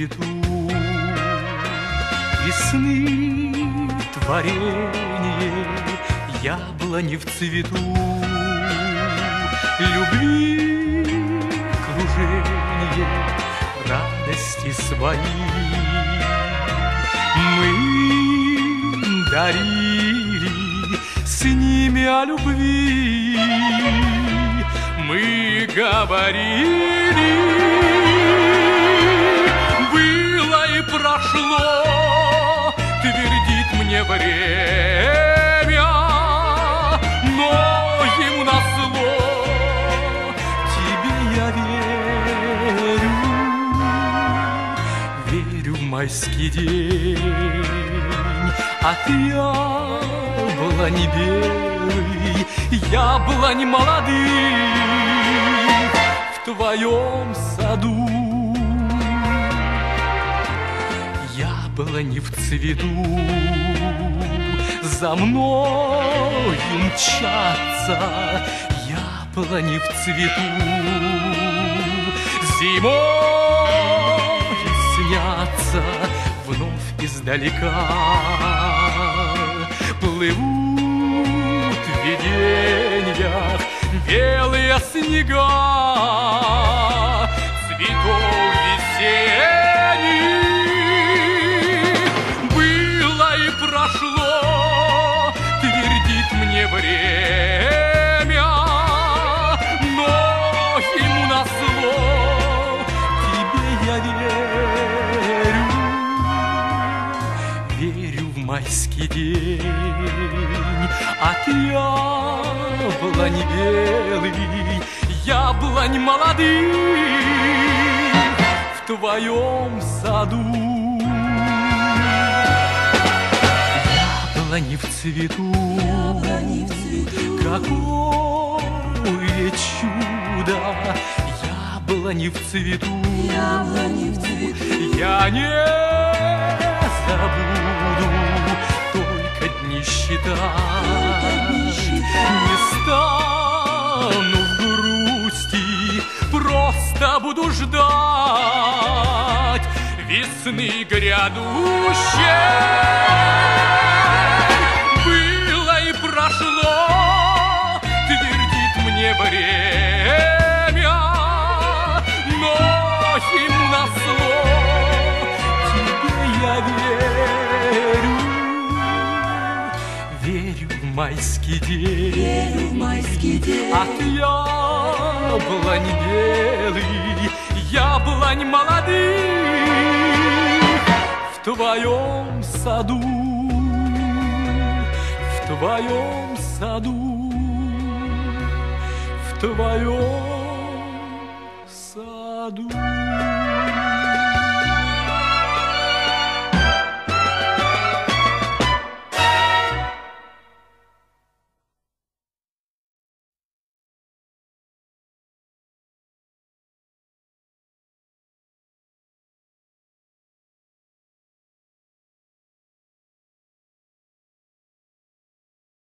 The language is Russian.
цвету Весны творение Яблони в цвету. Любви кружение Радости свои. Мы дарили С ними о любви. Мы говорили Мне время Но ему назло Тебе я верю Верю в майский день. От яблони белый Яблонь молодых В твоем саду. Яблони в цвету За мною мчатся Яблони в цвету. Зимой снятся Вновь издалека. Плывут в видениях Белые снега Цветов майский день. От яблони белый Яблонь молодых В твоем саду. Яблони в цвету Какое чудо! Яблони в цвету. Я не забуду дни считать Не стану в грусти Просто буду ждать Весны грядущей. Было и прошло Твердит мне время майский день. Верю в майский день. От яблонь белый Яблонь молодых. В твоем саду В твоем саду В твоем саду